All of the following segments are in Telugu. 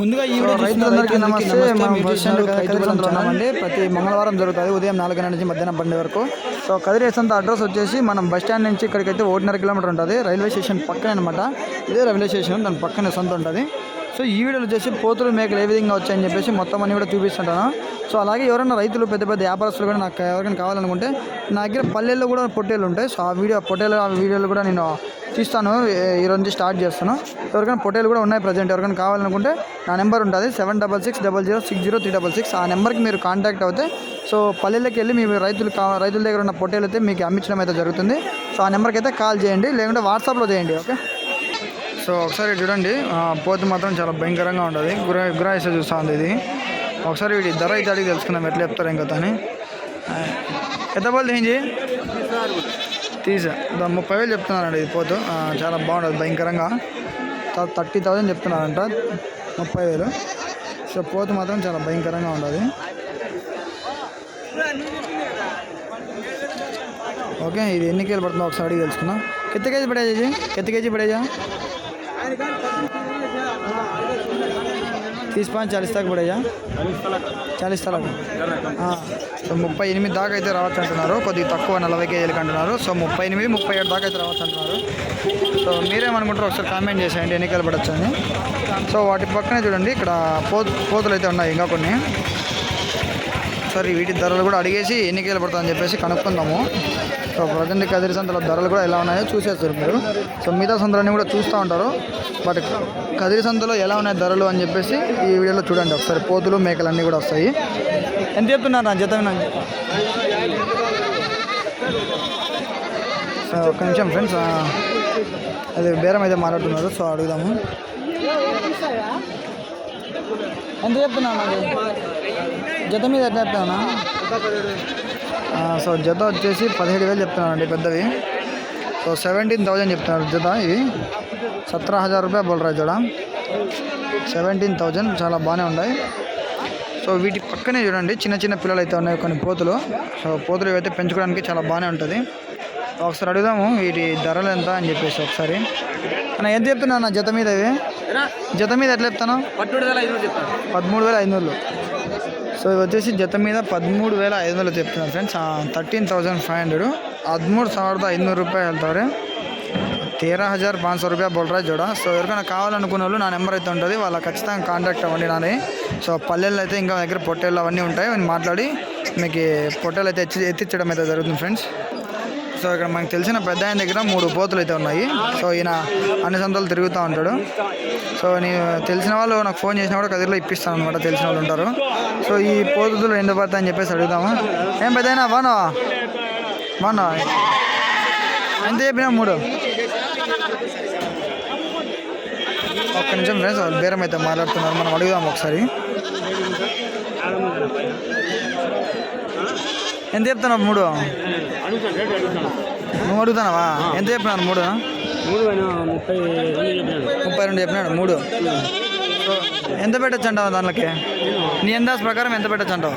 ముందుగా ఈ రైతులందరికీ నమస్తే. మనం ప్రతి మంగళవారం జరుగుతుంది ఉదయం నాలుగు గంటల నుంచి మధ్యాహ్నం పన్నెండు వరకు. సో కదిరి సంత అడ్రస్ వచ్చేసి మనం బస్ స్టాండ్ నుంచి ఇక్కడికైతే ఒకటిన్నర కిలోమీటర్ ఉంటుంది. రైల్వే స్టేషన్ పక్కనే అనమాట ఇదే రైల్వే స్టేషన్ దాని పక్కనే సంత ఉంటుంది. సో ఈ వీడియోలో వచ్చేసి పోతులు మేకలు ఏ విధంగా వచ్చాయని చెప్పేసి మొత్తం అన్ని కూడా చూపిస్తుంటాను. సో అలాగే ఎవరైనా రైతులు పెద్ద పెద్ద వ్యాపారస్తులు కూడా నాకు ఎవరికైనా కావాలనుకుంటే నా దగ్గర పల్లెల్లో కూడా పొట్టేలు ఉంటాయి. సో ఆ వీడియో పొట్టేలు ఆ వీడియోలు కూడా నేను తీస్తాను. ఈరోజు ఈ రోజు నుంచి స్టార్ట్ చేస్తాను. ఎవరికైనా పొట్టేలు కూడా ఉన్నాయి ప్రజెంట్. ఎవరికైనా కావాలనుకుంటే నా నెంబర్ ఉంటుంది. Seven double six double zero six zero three double six. ఆ నెంబర్కి మీరు కాంటాక్ట్ అవుతే సో పల్లెల్లోకి వెళ్ళి మీ రైతులు కా రైతుల దగ్గర ఉన్న పొట్టేలు అయితే మీకు అమ్మించడం అయితే జరుగుతుంది. సో ఆ నెంబర్కి అయితే కాల్ చేయండి. లేకుంటే వాట్సాప్లో చేయండి ఓకే? సో ఒకసారి చూడండి. పోతు మాత్రం చాలా భయంకరంగా ఉంటుంది. గురా గురాయిస చూస్తూ ఉంది ఇది. ఒకసారి వీటి ధర అయితే అడిగి తెలుసుకుందాం. ఎట్లా చెప్తారు ఇంకా అని. ఎంత పోలు దేంజీ తీసా. ముప్పై వేలు చెప్తున్నారండి ఇది పోతు. చాలా బాగుంటుంది భయంకరంగా. థర్టీ థౌజండ్ చెప్తున్నారంట ముప్పై వేలు. సో పోతు మాత్రం చాలా భయంకరంగా ఉంటుంది. ఓకే ఇది ఎన్ని కేజీలు పడుతుందో ఒకసారి అడిగి తెలుసుకున్నా కెత్త కేజీ పడేది ఇది? కెత్త కేజీ పడేజా తీసి పాయింట్ చాలీస్ దాకా పడయ్యా చాలీస్ తలాక సో ముప్పై ఎనిమిది దాకా అయితే రావచ్చు అంటున్నారు. కొద్దిగా తక్కువ నలభై కేజీలకు అంటున్నారు. సో ముప్పై ఎనిమిది ముప్పై ఏడు దాకా అయితే రావచ్చు అంటున్నారు. సో మీరేమనుకుంటారు ఒకసారి కామెంట్ చేసేయండి ఎన్నికలు పడచ్చు అని సో వాటి పక్కనే చూడండి ఇక్కడ పో పోతులు అయితే ఉన్నాయి ఇంకా కొన్ని. సరే వీటి ధరలు కూడా అడిగేసి ఎన్నికలు పడతాయని చెప్పేసి కనుక్కుందాము. సో ప్రజెంట్ కదిరి సంతలో ధరలు కూడా ఎలా ఉన్నాయో చూసేస్తారు మీరు. సో మిగతా సంతలన్నీ కూడా చూస్తూ ఉంటారు. బట్ కదిరి సంతలో ఎలా ఉన్నాయి ధరలు అని చెప్పేసి ఈ వీడియోలో చూడండి. ఒకసారి పోతులు మేకలన్నీ కూడా వస్తాయి. ఎంత చెప్తున్నారు నా జత వినండి. సో ఒక్క నిమిషం ఫ్రెండ్స్ అది బేరం అయితే మాట్లాడుతున్నారు సో అడుగుదాము. ఎంత చెప్తున్నా జత మీద ఎట్లా చెప్తానా సో జత వచ్చేసి పదిహేడు వేలు చెప్తున్నానండి పెద్దవి. సో సెవెంటీన్ థౌజండ్ చెప్తున్నారు జత ఇవి. సత్రా హజార్ రూపాయ బోల్ రా జడ. సెవెంటీన్ థౌజండ్ చాలా బాగానే ఉన్నాయి. సో వీటి పక్కనే చూడండి చిన్న చిన్న పిల్లలు అయితే ఉన్నాయి కొన్ని పోతులు. సో పోతులు ఇవైతే పెంచుకోవడానికి చాలా బాగానే ఉంటుంది. ఒకసారి అడుగుదాము వీటి ధరలు ఎంత అని చెప్పేసి ఒకసారి. అన్న ఎంత చెప్తున్నా నా జత మీద ఇవి? జత మీద ఎట్లా చెప్తాను పదమూడు వేల ఐదు వందలు. సో ఇది వచ్చేసి జత మీద పదమూడు వేల ఐదు వందలు చెప్తున్నారు friends thirteen thousand five hundred ಹದಿಮೂರು ಸಾವಿರದ ಐದುನೂರು ರೂಪಾಯಿ ಹೇಳ್ತಾವ್ರೆ తేరా హజార్ పాంచ్ సో రూపాయ బోల్రా జోడ సో ఎవరికైనా కావాలనుకున్న వాళ్ళు నా నెంబర్ అయితే ఉంటుంది వాళ్ళ ఖచ్చితంగా కాంటాక్ట్ అవ్వండి నాని సో పల్లెల్లో అయితే ఇంకా దగ్గర పొట్టేళ్ళు అవన్నీ ఉంటాయి నేను మాట్లాడి మీకు పొట్టేలు అయితే ఎత్తి ఎత్తించడం అయితే జరుగుతుంది ఫ్రెండ్స్ సో ఇక్కడ మనకు తెలిసిన పెద్ద ఆయన దగ్గర మూడు పోతులు అయితే ఉన్నాయి. సో ఈయన అన్ని సంతలు తిరుగుతూ ఉంటాడు. సో నేను తెలిసిన వాళ్ళు నాకు ఫోన్ చేసినా కూడా కదిరిలో ఇప్పిస్తాను అనమాట తెలిసిన వాళ్ళు ఉంటారు. సో ఈ పోతులు ఎందు పడతాయని చెప్పేసి అడుగుదాము. ఏం పెద్ద అయినా బాగున్నావా? బాగున్నావా? ఎంత చెప్పినా మూడు. ఒక్క నిమిషం ఫ్రెండ్స్ వాళ్ళు బేరం అయితే మాట్లాడుతున్నారు. మనం అడుగుదాం ఒకసారి. ఎంత చెప్తున్నావు మూడు? నువ్వు అడుగుతున్నావా ఎంత చెప్పినారు మూడు? ముప్పై రెండు చెప్పినాడు. మూడు. సో ఎంత పెట్టచ్చు అంటావు దానికి నీ అందాజ్ ప్రకారం ఎంత పెట్టచ్చు అంటావు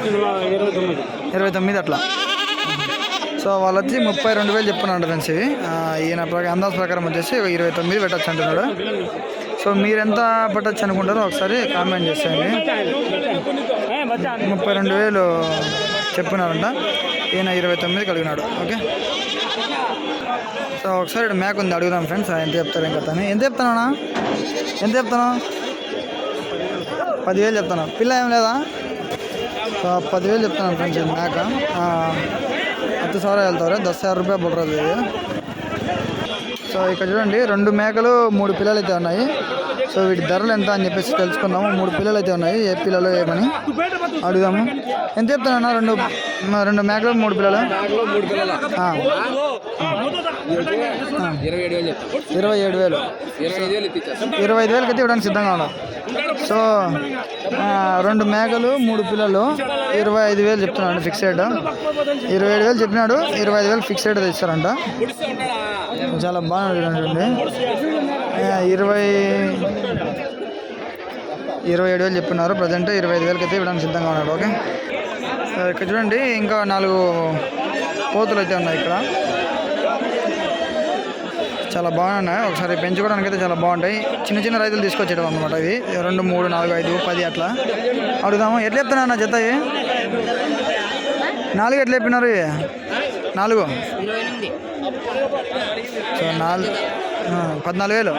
ఇరవై తొమ్మిది. అట్లా. సో వాళ్ళు వచ్చి ముప్పై రెండు వేలు చెప్పున్నాడు ఫ్రెండ్స్ ఇవి. ఈయన ప్రకారం అందాజ్ ప్రకారం వచ్చేసి ఇరవై తొమ్మిది పెట్టచ్చు అంటున్నాడు సో మీరు ఎంత పెట్టచ్చు అనుకుంటారో ఒకసారి కామెంట్ చేసేయండి. ముప్పై రెండు వేలు చెప్పినారంట ఈయన ఇరవై తొమ్మిది కలిగినాడు ఓకే సో ఒకసారి ఇక్కడ మేక ఉంది అడుగుదాం ఫ్రెండ్స్ ఎంత చెప్తారు ఇంకా తను ఎంత చెప్తానా ఎంత చెప్తాను పదివేలు చెప్తాను పిల్ల ఏం లేదా సో పదివేలు చెప్తాను ఫ్రెండ్స్ ఇది మేక ಹತ್ತು ಸಾವಿರ ಹೇಳ್ತವ್ರೆ ದಸ್ ಸಾವಿರ ರೂಪಾಯಿ ಬಿಡ್ರೋದು ఇది సో ఇక్కడ చూడండి రెండు మేకలు మూడు పిల్లలు అయితే ఉన్నాయి సో వీటి ధరలు ఎంత అని చెప్పేసి తెలుసుకుందాము. మూడు పిల్లలు అయితే ఉన్నాయి. ఏ పిల్లలు ఏమని అడుగుదాము. ఎంత చెప్తానన్నా రెండు రెండు మేకలు మూడు పిల్లలు? ఇరవై ఏడు వేలు. ఇరవై ఐదు వేలకి అయితే ఇవ్వడానికి సిద్ధంగా ఉన్నాం. సో రెండు మేకలు మూడు పిల్లలు ఇరవై ఐదు వేలు చెప్తున్నాడు ఫిక్స్డ్. ఇరవై ఏడు వేలు చెప్పినాడు. ఇరవై ఐదు వేలు ఫిక్స్డ్ తెచ్చారంట చాలా బాగా చూడండి ఇరవై ఇరవై ఏడు వేలు చెప్పినారు ప్రజెంట్ ఇరవై ఐదు వేలకి అయితే ఇవ్వడానికి సిద్ధంగా ఉన్నాడు. ఓకే? ఇక్కడ చూడండి ఇంకా నాలుగు పోతులు అయితే ఉన్నాయి ఇక్కడ. చాలా బాగున్నాయి ఒకసారి పెంచుకోవడానికి అయితే చాలా బాగుంటాయి. చిన్న చిన్న రైతులు తీసుకొచ్చేటం అనమాట ఇవి. రెండు మూడు నాలుగు ఐదు పది అట్లా. అడుగుదాము? ఎట్లా చెప్తున్నా అన్న జత ఇవి? నాలుగు ఎట్లా చెప్పినారు ఇవి? నాలుగు? సో నాలుగు పద్నాలుగు వేలు.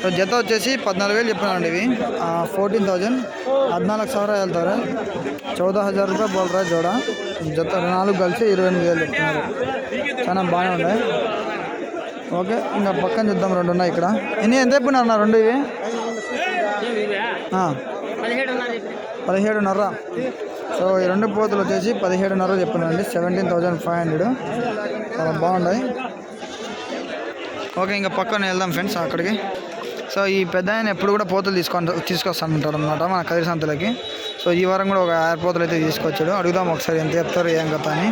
సో జత వచ్చేసి పద్నాలుగు వేలు చెప్పినానండి ఇవి. ఫోర్టీన్ థౌజండ్ పద్నాలుగు సవర వెళ్తారు. చౌద హజార్ రూపాయలు బోల్రా జోడ. జత నాలుగు కలిసి ఇరవై ఎనిమిది వేలు చెప్తున్నారు చాలా బాగానే ఉన్నాయి. ఓకే ఇంకా పక్కన చూద్దాం రెండు ఉన్నాయి ఇక్కడ. ఎన్ని ఎంత చెప్పినారు రెండు ఇవి? పదిహేడున్నర. సో ఈ రెండు పోతులు వచ్చేసి పదిహేడున్నర చెప్పినారండి. సెవెంటీన్ థౌజండ్ ఫైవ్ హండ్రెడ్ చాలా బాగున్నాయి. ఓకే ఇంకా పక్కన వెళ్దాం ఫ్రెండ్స్ అక్కడికి. సో ఈ పెద్ద ఆయన ఎప్పుడు కూడా పోతులు తీసుకొని తీసుకొస్తానంటాడు అనమాట మన కదిరి సంతలకి. సో ఈ వారం కూడా ఒక ఆరు పోతులు అయితే తీసుకొచ్చాడు. అడుగుదాం ఒకసారి ఎంత చెప్తారు ఏం కథ అని.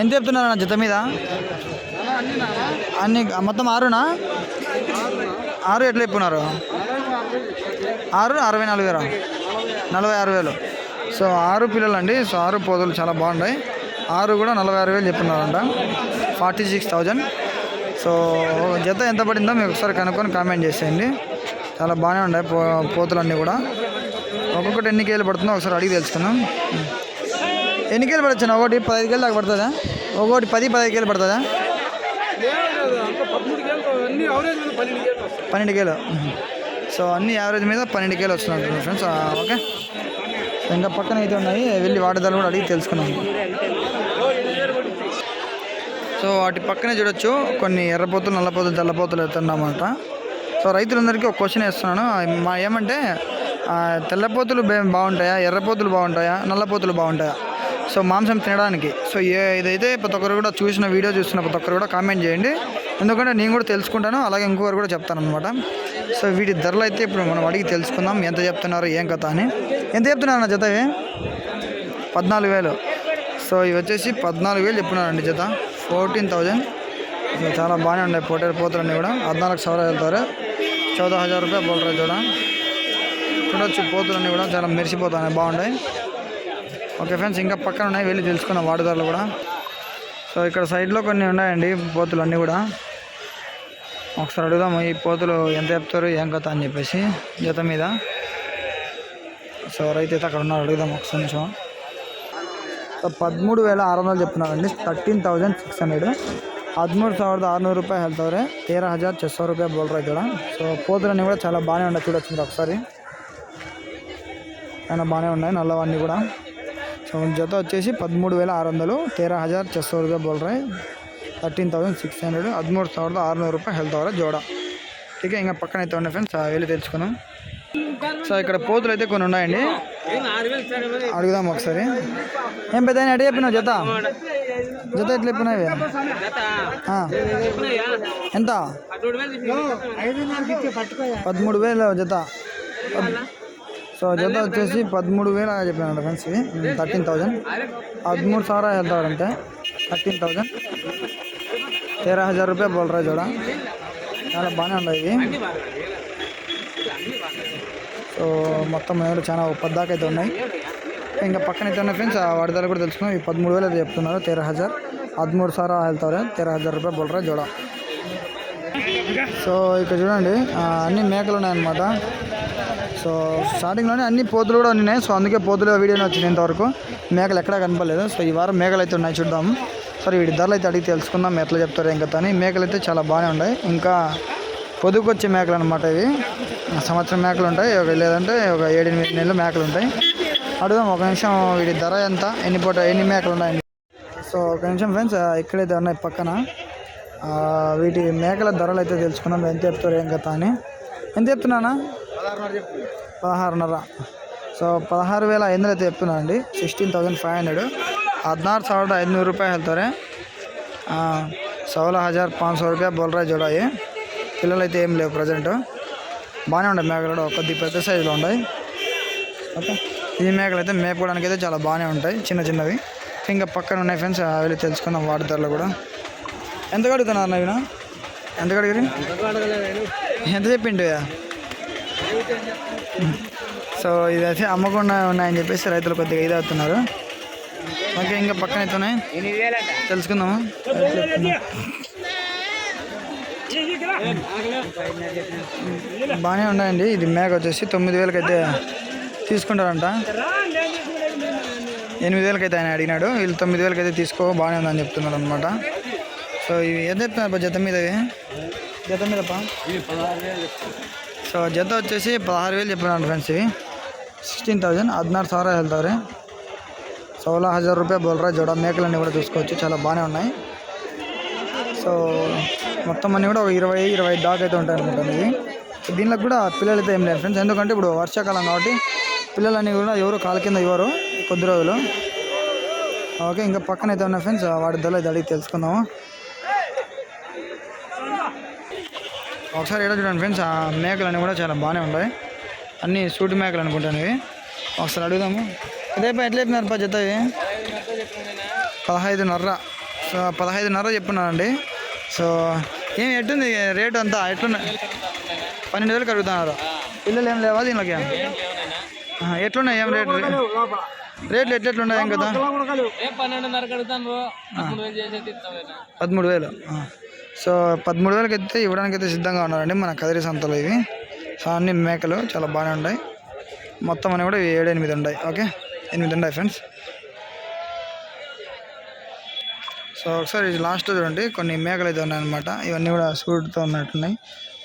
ఎంత చెప్తున్నారు నా జత మీద? అన్ని మొత్తం ఆరునా? ఆరు ఎట్లా చెప్పున్నారు ఆరు అరవై నాలుగు వేల. నలభై ఆరు వేలు. సో ఆరు పిల్లలు అండి సో ఆరు పోతులు చాలా బాగున్నాయి. ఆరు కూడా నలభై ఆరు వేలు చెప్పున్నారంట. Forty six thousand. సో జత ఎంత పడిందో మీకు ఒకసారి కనుక్కొని కామెంట్ చేసేయండి. చాలా బాగానే ఉన్నాయి పో పోతులన్నీ కూడా. ఒక్కొక్కటి ఎన్ని కేలు పడుతుందో ఒకసారి అడిగి తెలుసుకుందాం. ఎన్ని కేలు పడచ్చు ఒకటి పదహైదు కేలు దాకా పడుతుందా? ఒకటి పది పదహైదు కేలు పడుతుందా? పన్నెండు కేలు సో అన్ని యావరేజ్ మీద పన్నెండు కేలు వస్తున్నాయి ఫ్రెండ్స్. ఓకే. సో ఇంకా పక్కన అయితే ఉన్నాయి. వెళ్ళి వాటిదాలు కూడా అడిగి తెలుసుకున్నాం సో వాటి పక్కనే చూడొచ్చు. కొన్ని ఎర్రపోతులు నల్లపోతులు తెల్లపోతులు ఎత్తున్నమాట. సో రైతులందరికీ ఒక క్వశ్చన్ వేస్తున్నాను. మా ఏమంటే తెల్లపోతులు బాగుంటాయా? ఎర్రపోతులు బాగుంటాయా? నల్లపోతులు బాగుంటాయా? సో మాంసం తినడానికి. సో ఏ ఇదైతే ప్రతి ఒక్కరు కూడా చూసిన వీడియో చూసిన ప్రతి ఒక్కరు కూడా కామెంట్ చేయండి. ఎందుకంటే నేను కూడా తెలుసుకుంటాను. అలాగే ఇంకొకరు కూడా చెప్తాను అనమాట సో వీటి ధరలు అయితే ఇప్పుడు మనం అడిగి తెలుసుకుందాం. ఎంత చెప్తున్నారు? ఏం కథ అని. ఎంత చెప్తున్నారు అన్న జత పద్నాలుగు వేలు. సో ఇవి వచ్చేసి పద్నాలుగు వేలు చెప్తున్నారండి జత. Fourteen thousand. చాలా బాగానే ఉన్నాయి పోటీ పోతులన్నీ కూడా. హద్నాలుగు సవర వెళ్తారు. చౌదా హజార్ రూపాయలు బోల్రా చూడ చూడొచ్చు పోతులన్నీ కూడా చాలా మెరిసిపోతున్నాయి బాగున్నాయి ఓకే ఫ్రెండ్స్ ఇంకా పక్కన ఉన్నాయి వెళ్ళి తెలుసుకున్నాం వాడుదారులు కూడా. సో ఇక్కడ సైడ్లో కొన్ని ఉన్నాయండి పోతులు అన్నీ కూడా. ఒకసారి అడుగుదాము ఈ పోతులు ఎంత చెప్తారు ఏం కథ అని చెప్పేసి జత మీద. సో రైతు అయితే అక్కడ ఉన్నారు అడుగుదాం ఒకసారి నిమిషం. పదమూడు వేల ఆరు వందలు చెప్తున్నానండి థర్టీన్ థౌజండ్ సిక్స్ హండ్రెడ్. పదమూడు సవర్ద ఆరునూరు రూపాయలు వెళ్తావ్రే తేరా హజార్ చెస్సో రూపాయలు బోల్రా ఇక్కడ సో పోతులన్నీ కూడా చాలా బాగానే ఉన్నాయి. చూడొచ్చు మీరు ఒకసారి. అయినా బాగానే ఉన్నాయి. నల్లవన్నీ కూడా. సో జత వచ్చేసి పదమూడు వేల ఆరు వందలు. తేరా హజార్ చెస్సో రూపాయలు బోల్రాయి థర్టీన్ థౌజండ్ సిక్స్ హండ్రెడ్. పదమూడు సవర్ద ఆరునూరు రూపాయలు వెళ్తావ్రా జోడ. ఇక ఇంకా పక్కన అయితే ఉన్నాయి ఫ్రెండ్స్. వెళ్ళి తెలుసుకున్నాం సో ఇక్కడ పోతులు అయితే కొన్ని ఉన్నాయండి. అడుగుదాం ఒకసారి. ఏం పెద్ద ఎట్లా చెప్పినావు జత? జత ఎట్లా చెప్పినావి? ఎంత? పదమూడు వేలు జత. సో జత వచ్చేసి పదమూడు వేలు చెప్పినాడు ఫ్రెండ్స్ ఇవి. Thirteen thousand. పదమూడు సారా వెళ్తారంటే థర్టీన్ థౌజండ్. తేరా హజార్ రూపాయ బోల్ చూడ చాలా బాగానే ఉన్నాయి ఇవి. సో మొత్తం మేలు చాలా పద్దాకైతే అయితే ఉన్నాయి. ఇంకా పక్కన అయితే ఉన్నాయి ఫ్రెండ్స్ ఆ ధర కూడా తెలుసుకున్నాం ఈ పదమూడు వేలు అయితే చెప్తున్నారు. తేరా హజార్. పదమూడు సార్ వెళ్తారు తేరా హజార్ రూపాయలు బొలరా జోడ. సో ఇక్కడ చూడండి అన్ని మేకలు ఉన్నాయన్నమాట. సో స్టార్టింగ్లోనే అన్ని పోతులు కూడా ఉన్నాయి. సో అందుకే పోతులు వీడియోనే వచ్చింది ఇంతవరకు. మేకలు ఎక్కడా కనపడలేదు. సో ఈ వారం మేకలు అయితే ఉన్నాయి చూద్దాము సరే వీడి ధరలు అయితే అడిగి తెలుసుకుందాం ఎట్లా చెప్తారు ఇంకా తని మేకలు అయితే చాలా బాగానే ఉన్నాయి. ఇంకా పొదుగుకొచ్చే మేకలు అనమాట ఇవి సంవత్సరం మేకలు ఉంటాయి ఒక లేదంటే ఒక ఏడెనిమిది నెలలు మేకలు ఉంటాయి అడుగుదాం ఒక నిమిషం వీటి ధర ఎంత ఎన్ని పూట ఎన్ని మేకలు ఉన్నాయి సో ఒక నిమిషం ఫ్రెండ్స్ ఇక్కడైతే ఉన్నాయి పక్కన ఆ, వీటి మేకల ధరలు అయితే తెలుసుకున్నాం ఎంత చెప్తారు ఏం కథ అని ఎంత చెప్తున్నానా పదహారున్నర సో పదహారు వేల ఐదు వందలు అయితే చెప్తున్నానండి సిక్స్టీన్ థౌసండ్ ఫైవ్ హండ్రెడ్ ಹದಿನಾರು ಸಾವಿರದ ಐದುನೂರು ರೂಪಾಯಿ ಹೇಳ್ತಾರೆ ఆ, సౌల హజార్ పాంచ్ సో రూపాయ బోల్రా జోడాయి పిల్లలు అయితే ఏం లేవు ప్రజెంట్. బాగానే ఉన్నాయి మేకలు కూడా కొద్ది పెద్ద సైజులో ఉన్నాయి ఓకే. ఈ మేకలు అయితే మేపుకోవడానికి అయితే చాలా బాగానే ఉంటాయి చిన్న చిన్నవి. ఇంకా పక్కన ఉన్నాయి ఫ్రెండ్స్ వెళ్ళి తెలుసుకుందాం వాటి ధరలు కూడా. ఎంత కడుగుతున్నారు నవీన? ఎంత కడిగిరి ఎంత చెప్పిండు సో ఇదైతే అమ్మకుండా ఉన్నాయని చెప్పేసి రైతులు కొద్దిగా ఇది అవుతున్నారు. ఓకే ఇంకా పక్కన అయితే ఉన్నాయి. తెలుసుకుందాము? బాగానే ఉన్నాయండి. ఇది మేక వచ్చేసి తొమ్మిది వేలకి అయితే తీసుకుంటారంట. ఎనిమిది వేలకి అయితే ఆయన అడిగినాడు. వీళ్ళు తొమ్మిది వేలకి అయితే తీసుకో బాగానే ఉందని చెప్తున్నారు అనమాట సో ఇవి ఏం చెప్తున్నారు జత మీద జత మీద సో జత వచ్చేసి పదహారు వేలు చెప్పినాడు ఫ్రెండ్స్ ఇవి. Sixteen thousand. హద్నారు సారా వెళ్తారు. సోలా హజార్ రూపాయ బోలరా జోడ. మేకలన్నీ కూడా చూసుకోవచ్చు. చాలా బాగానే ఉన్నాయి. సో మొత్తం అన్నీ కూడా ఒక ఇరవై ఇరవై దాకా అయితే ఉంటాయి అనుకుంటాను ఇది దీనిలో కూడా పిల్లలు అయితే ఏం లేదు ఫ్రెండ్స్. ఎందుకంటే ఇప్పుడు వర్షాకాలం కాబట్టి పిల్లలన్నీ కూడా ఎవరు కాలు కింద ఇవ్వరు కొద్ది రోజులు. ఓకే ఇంకా పక్కన అయితే ఉన్నాయి ఫ్రెండ్స్. వాటి ధరలు అయితే అడిగి తెలుసుకుందాము. ఒకసారి ఇక్కడ చూడండి ఫ్రెండ్స్. ఆ మేకలన్నీ కూడా చాలా బాగానే ఉన్నాయి. అన్నీ సూటి మేకలు అనుకుంటాను ఇవి ఒకసారి అడుగుదాము. రేపు ఎట్లా చెప్పినారు పా జత పదహైదున్నర సో పదహైదున్నర చెప్పున్నానండి సో ఏం ఎట్టుంది? రేట్ అంతా ఎట్లున్నాయి పన్నెండు వేలు కడుగుతున్నారు పిల్లలు ఏం లేవా దీనికి ఎట్లున్నాయి? ఏం రేట్లు? రేట్లు ఎట్లెట్లున్నాయి? ఏం కదా? పదమూడు వేలు. సో పదమూడు వేలకి అయితే ఇవ్వడానికి అయితే సిద్ధంగా ఉన్నారండి మన కదిరి సంతలో ఇవి. సో అన్ని మేకలు చాలా బాగానే ఉన్నాయి. మొత్తం అన్నీ కూడా ఏడు ఎనిమిది ఉన్నాయి. ఓకే? ఎనిమిది ఉన్నాయి ఫ్రెండ్స్ సో ఒకసారి ఇది లాస్ట్ చూడండి కొన్ని మేకలు అయితే ఉన్నాయన్నమాట ఇవన్నీ కూడా సూట్తో ఉన్నట్టున్నాయి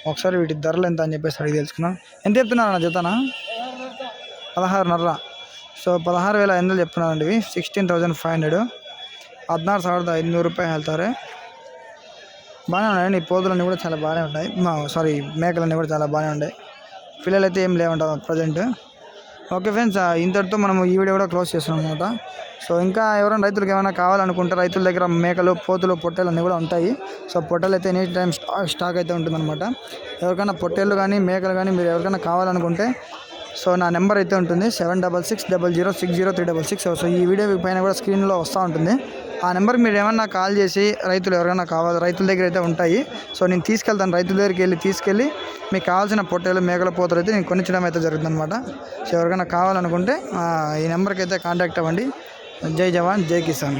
ఒకసారి వీటి ధరలు ఎంత అని చెప్పేసి అడిగి తెలుసుకున్నాం ఎంత చెప్తున్నారు అన్న జతనా పదహారున్నర సో పదహారు వేల ఐదు వందలు చెప్తున్నారండి ఇవి సిక్స్టీన్ థౌజండ్ ఫైవ్ హండ్రెడ్ ಹದಿನಾರು ಸಾವಿರದ ಐದುನೂರು ರೂಪಾಯಿ ಹೇಳ್ತಾರೆ బాగానే ఉన్నాయండి ఈ పోతులన్నీ కూడా చాలా బాగానే ఉన్నాయి మా సారీ మేకలన్నీ కూడా చాలా బాగానే ఉన్నాయి పిల్లలు అయితే ఏం లేవంట ప్రజెంట్ ఓకే ఫ్రెండ్స్ ఇంతటితో మనం ఈ వీడియో కూడా క్లోజ్ చేస్తున్నాం అనమాట సో ఇంకా ఎవరైనా రైతులకు ఏమైనా కావాలనుకుంటే రైతుల దగ్గర మేకలు పోతులు పొట్టేలు అన్నీ కూడా ఉంటాయి. సో పొట్టేలు అయితే ఎనీ టైం స్టాక్ స్టాక్ అయితే ఉంటుందన్నమాట. ఎవరికైనా పొట్టేళ్ళు కానీ మేకలు కానీ మీరు ఎవరికైనా కావాలనుకుంటే సో నా నెంబర్ అయితే ఉంటుంది seven double six double zero six zero three double six. So ఈ వీడియో పైన కూడా స్క్రీన్లో వస్తూ ఉంటుంది. ఆ నెంబర్కి మీరు ఏమన్నా కాల్ చేసి రైతులు ఎవరైనా కావాలి రైతుల దగ్గర అయితే ఉంటాయి. సో నేను తీసుకెళ్తాను. రైతుల దగ్గరికి వెళ్ళి తీసుకెళ్ళి మీకు కావాల్సిన పొట్టేలు మేకల పోతలు అయితే నేను కొనిచ్చడం అయితే జరుగుతుంది అనమాట సో ఎవరికైనా కావాలనుకుంటే ఈ నెంబర్కి అయితే కాంటాక్ట్ అవ్వండి. జై జవాన్ జై కిసాన్.